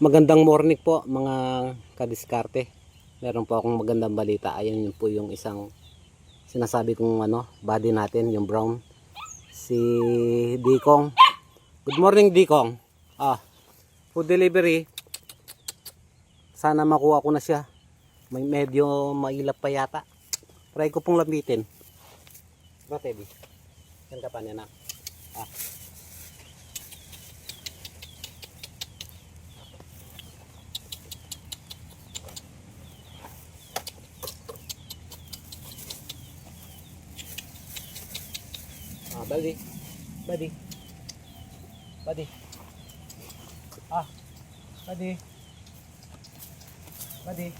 Magandang morning po mga kadiskarte. Meron po akong magandang balita. Ayun yun po yung isang sinasabi kong ano, body natin, yung brown. Si Dikong. Good morning Dikong. Ah, food delivery. Sana makuha ko na siya. May medyo mailap pa yata. Try ko pong lambitin. Ba, Teddy? Yan ka pa niya na. Ah. Bali. Badi. Badi. Ah. Badi. Badi.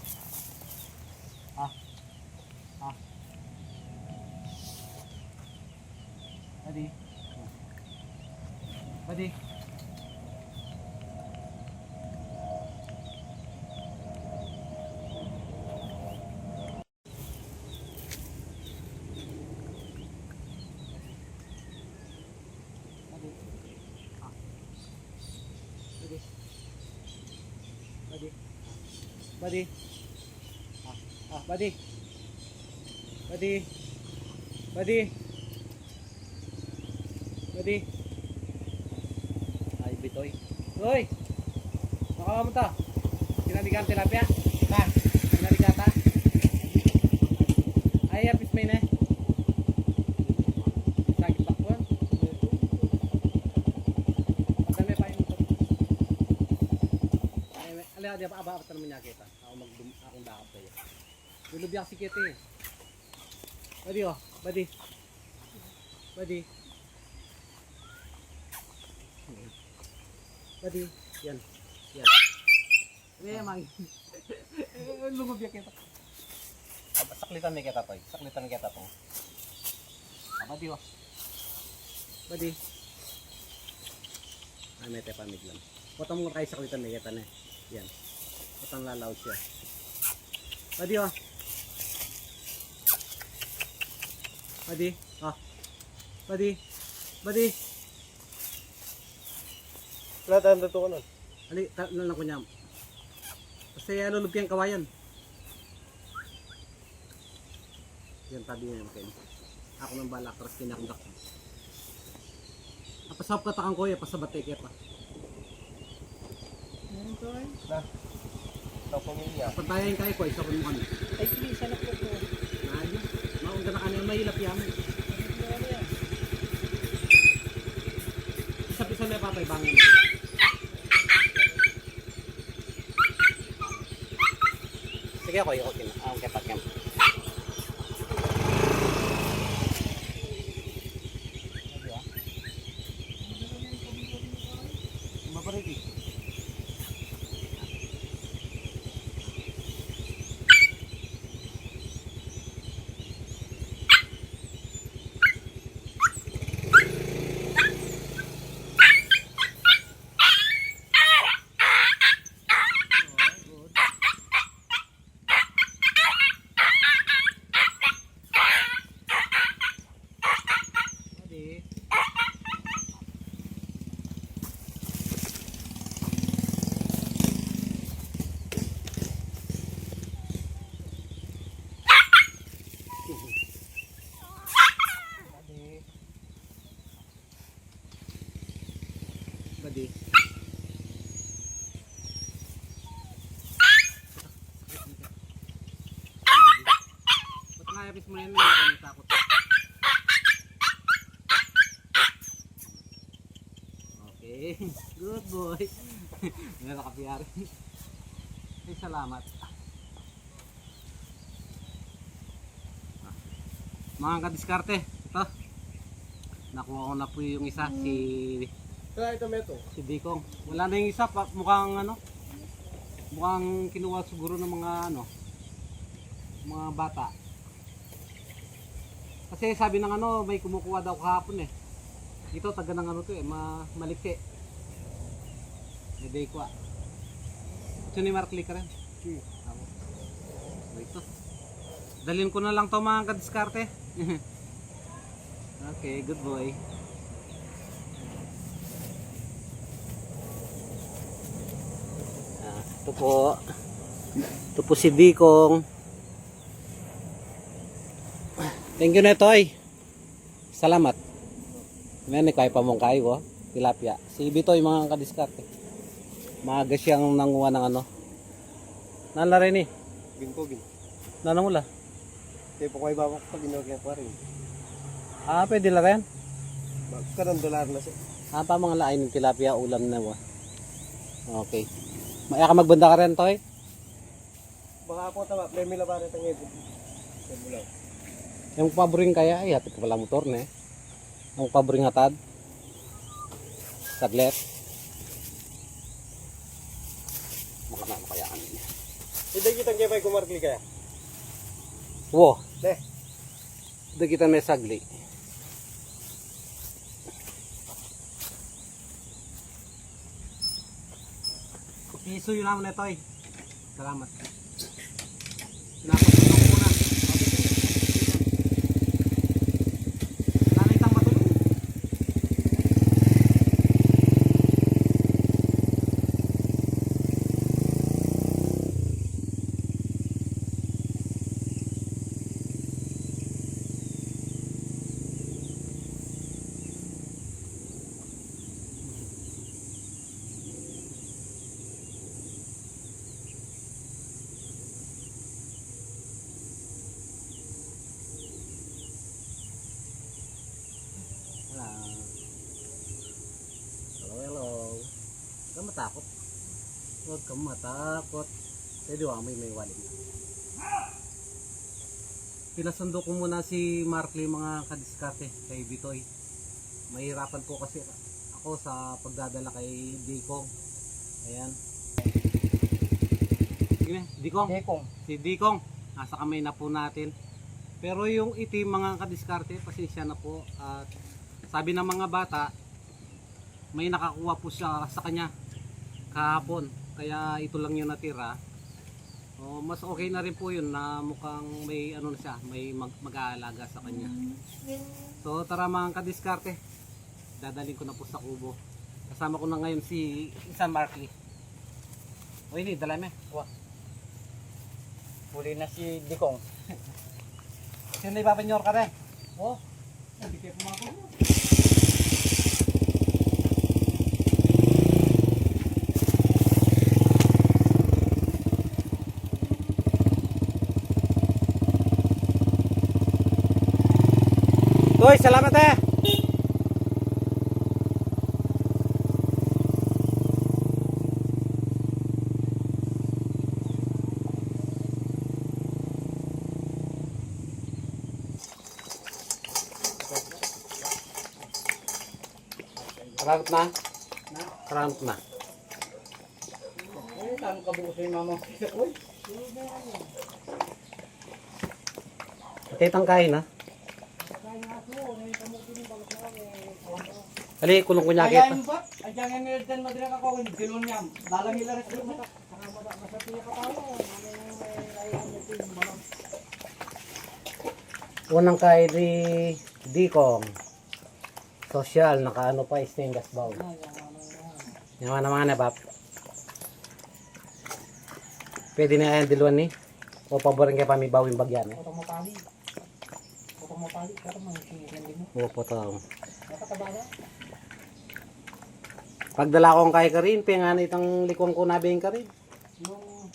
Badi. Ah, ah, badi. Badi. Badi. Badi. Ay, bitoy. Hoy! Nakakamata. Sinalikan tilapia. Ta. Sinalikan ta. Ay, apis may na. Sakit bakwan. Pagdami pa yung ay, may- ala, di ba aba naman niya kita. Ako mag akong dakap kayo. Lulubyak si kita eh. Badi oh, badi. Badi. Badi, yan. Yan. May mang. Lulubyak kita. Ah, Saklitan may kita to. eh. Saklitan kita to. Ah, badi oh. Badi. Ay, may tepamig lang. Potong mo kayo sa kulitan may kita na. Yan. Potong lalaw siya. Pwede oh. Pwede. Ah. Pwede. Pwede. Wala tayong totoo nun. Ali, tatlo lang ko niya. Kasi ano lumpiang kawayan. Yan tabi niya yung kain. Ako ng balak, tapos kinakundak ko. Apasap ka takang ko, pasabate kaya pa. Meron to eh. Na. Sa pamilya. Pantayan kayo ko, isa ko mo kami. Ay, please, anak ko po. Nagi, ka na kanil, mahilap yan. Ano yan? Isa pisa may patay bangin. Sige ako, yung okay na. Ah, Adi. Ba't nga yapis mo na yan? Hindi ako natakot. Okay. Good boy. Nga nakapiyari. Ay, salamat. Ah. Mga kadiskarte, ito. Nakuha ko na po yung isa, si, Kaya ito meto. si Dikong. Wala na yung isa, pa, mukhang ano, mukhang kinuha siguro ng mga ano, mga bata. Kasi sabi ng ano, may kumukuha daw kahapon eh. Dito taga ng ano to eh, ma maliksi. May kwa. Ito ni Mark Lee ka rin. Hmm. Ako. Ito. Dalhin ko na lang to mga kadiskarte. okay, good boy. Ito po. Ito po si Dikong. Thank you, Netoy. Salamat. May ni kaya pa mong kayo, oh. Tilapia. Si Bitoy mga kadiskarte. Maaga siyang nanguha ng ano. Nala rin eh. Ginko, gin. Nanangula. Kaya po kayo babak pag ginagyan ko rin. Ah, pwede la rin. Magkaroon dolar na siya. Ah, pa mga lain ng tilapia ulam na wa. Okay. Maya ka magbanda ka rin, Toy. Baka po tama, may mila pa rin ang ipon. Sa bulaw. Yung pabring kaya, ay hatid ko pala motor na eh. Ang pabring hatad. Saglit. Maka na kaya niya. Hindi kitang kaya may kumarkli kaya. Wo, Deh. ito kita may sagli. Yun naman ito eh. Salamat. Napatulong kang matakot. Huwag kang matakot. Pwede ba may may na. Pinasundo ko muna si Markley mga kadiskarte kay Bitoy. Mahirapan po kasi ako sa pagdadala kay Dikong. Ayan. Sige Dikong. Dekong. Si Dikong, nasa kamay na po natin. Pero yung itim mga kadiskarte, pasensya na po. At sabi ng mga bata, may nakakuha po siya sa kanya kahapon. Kaya ito lang yung natira. O, mas okay na rin po yun na mukhang may ano na siya, may mag mag-aalaga sa kanya. So tara mga kadiskarte, dadalhin ko na po sa kubo. Kasama ko na ngayon si Isan Markley. O ini, dala mo. Huli na si Dikong. Sino na ipapanyor ka rin? Oh, hindi kayo pumakot. Toy, salamat eh! Karant na? Karant na. Ay, saan ka bukas yung mama? Uy. Patitang kain ha? Ali, kulong ko niya kita. ba? Ay, dyan nga nila dyan madira ka ko. Gilon niya. Dalang nila rin sila mata. Unang kay di Dikong. Social, nakaano pa, stainless bowl. Yung mga naman na bab. Pwede na yan diluan ni. O paborin kay pamibawin bagyan. Eh. Potong mo pali. Mo pali. Pero mga hindi mo. O potong. Nakatabala. Pagdala kong kay Karin, pingan itong likong ko nabing Karin. Yung...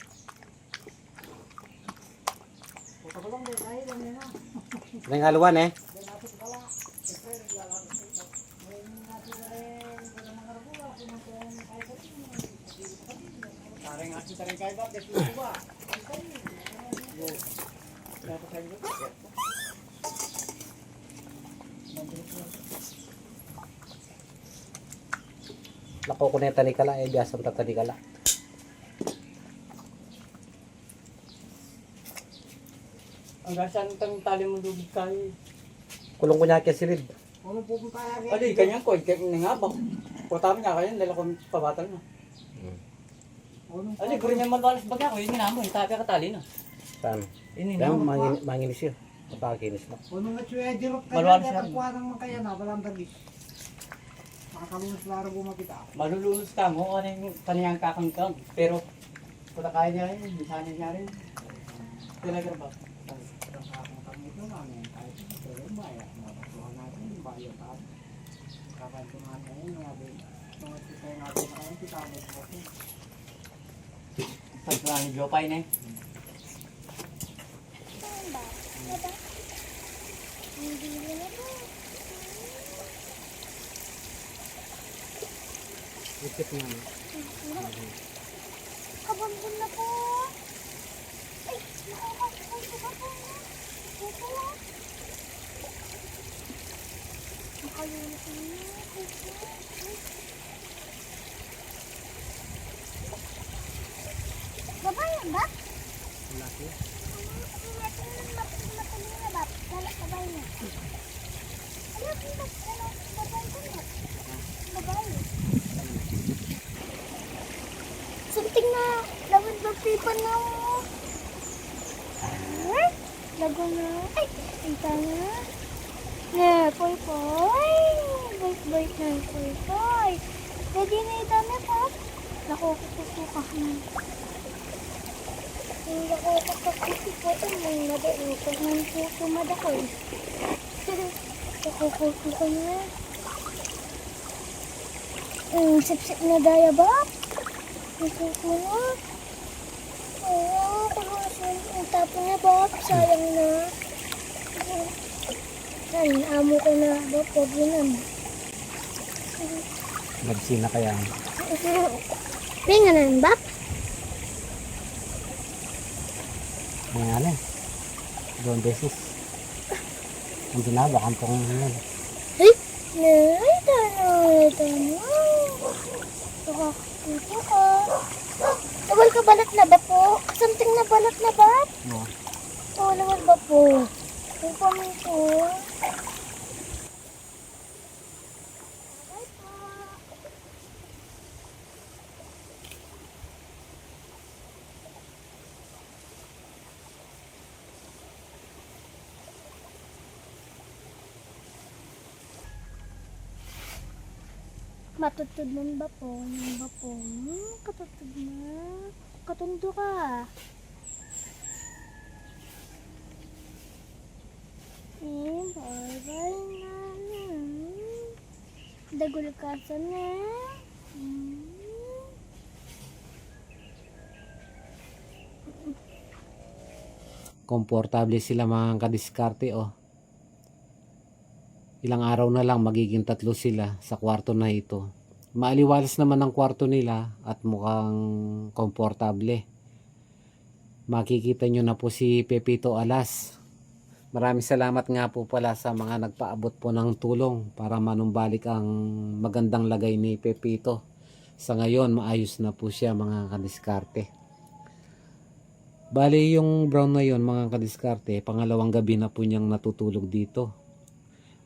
Potong ko lang din. Ay, lang yun ah. Nang aluan eh. Parang asin sa rin kayo ba? Kasi ito ba? Yo. Kaya pa sa'yo ba? Lako ko na yung tanikala, eh, biyasang tatanikala. Ang gasan tang tali mo lubig kayo. Kulong ko niya kaya silid. Ano pupunta yan? Adi, kanya ko, kaya nga ba? Putam niya kayo, dala ko pabatal mo. Ano Adi, guro niya mabalas bagya ko, yun nga mo, yung tabi ka tali na. Saan? Ini Kaya na. mangin, manginis yun. Mapakinis na. Ano nga siya, dirok ka na, siya. kapuha ng mga kaya na, walang dagis. Makakalunod laro bumakita. Malululus ka mo, ano yung kaniyang kakangkang. Pero, Kung kaya niya rin, bisanin niya rin. Talaga ba? Ang pangit naman eh. Kahit ito yung baya. Mapasuhan natin yung baya pa. Kakanto natin yun. Ngabi. Kung ito yung natin na yung titawag ko. Pagkarani Jopay na eh. Hindi rin ako. Ipit nga. Kabambon na po. Ay, nakakasakay ko ba po? Ito na. Nakalimutan niya. Babae yan ba? Laki. Natin ng matalim na ba? Lalak babae niya. Ano, ano, ano, babae ko na. Babae. Something na lawan ba pipa na mo? Ay, lago na. Ay, kita na. Ne, poy poy. Bait bait na poy poy. Pwede na ito na pa. Nakukukuka na. Hindi ako kakakuki po ito. May nadaluto ng puso madakoy. Nakukuki ka na. Mm, sip-sip na daya ba? Mo na. Oo, kung ang tapo na ba? Sayang na. Ay, amo ko na ba? Pogi na. Nagsina kaya. Pinga na ba? Ano eh. Doon beses. Ang sinaba, kampong yun. Ay, ay, tano, ay, tano. Nakakakita ka. Tawal ka balat na ba po? Something na balat na ba? Oo naman ba po? Ang kami po. Matutod man ba po? Man ba po? Hmm, katutod na. Katundo ka. Eh, bye-bye na. Dagul ka sa na. Komportable sila mga kadiskarte oh. Ilang araw na lang magiging tatlo sila sa kwarto na ito. Maaliwalas naman ang kwarto nila at mukhang komportable. Makikita nyo na po si Pepito Alas. Maraming salamat nga po pala sa mga nagpaabot po ng tulong para manumbalik ang magandang lagay ni Pepito. Sa ngayon, maayos na po siya mga kadiskarte. Bali yung brown na yon mga kadiskarte, pangalawang gabi na po niyang natutulog dito.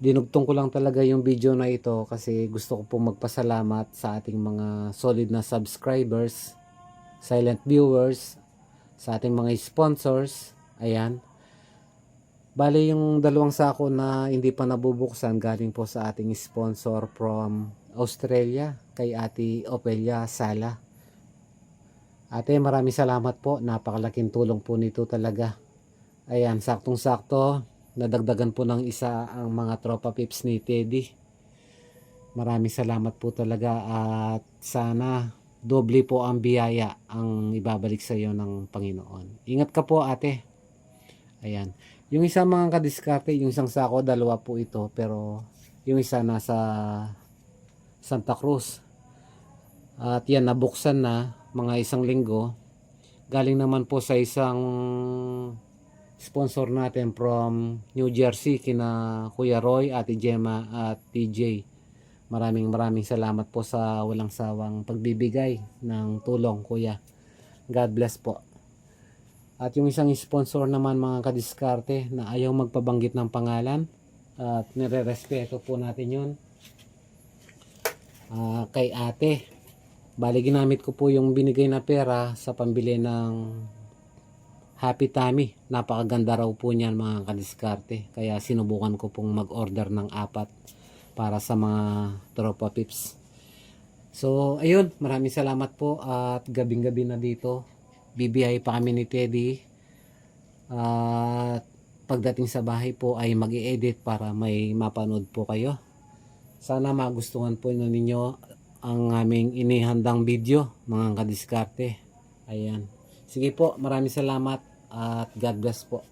Dinugtong ko lang talaga yung video na ito kasi gusto ko po magpasalamat sa ating mga solid na subscribers, silent viewers, sa ating mga sponsors. Ayan. Bali yung dalawang sako na hindi pa nabubuksan galing po sa ating sponsor from Australia kay Ate Opelia Sala. Ate, maraming salamat po. Napakalaking tulong po nito talaga. Ayan, saktong-sakto. Nadagdagan po ng isa ang mga tropa pips ni Teddy. Maraming salamat po talaga at sana doble po ang biyaya ang ibabalik sa iyo ng Panginoon. Ingat ka po ate. Ayan. Yung isa mga kadiskarte, yung isang sako, dalawa po ito. Pero yung isa nasa Santa Cruz. At yan, nabuksan na mga isang linggo. Galing naman po sa isang sponsor natin from New Jersey kina Kuya Roy, Ate Gemma at TJ. Maraming maraming salamat po sa walang sawang pagbibigay ng tulong Kuya. God bless po. At yung isang sponsor naman mga kadiskarte na ayaw magpabanggit ng pangalan at nire-respeto po natin yun. Ah, kay ate. Bali ginamit ko po yung binigay na pera sa pambili ng Happy Tummy. Napakaganda raw po niyan mga kadiskarte. Kaya sinubukan ko pong mag-order ng apat para sa mga tropa pips. So, ayun. Maraming salamat po at gabing-gabi na dito. bibiyahe pa kami ni Teddy. At pagdating sa bahay po ay mag edit para may mapanood po kayo. Sana magustuhan po ninyo ang aming inihandang video, mga kadiskarte. Ayan. Sige po, maraming salamat at God bless po.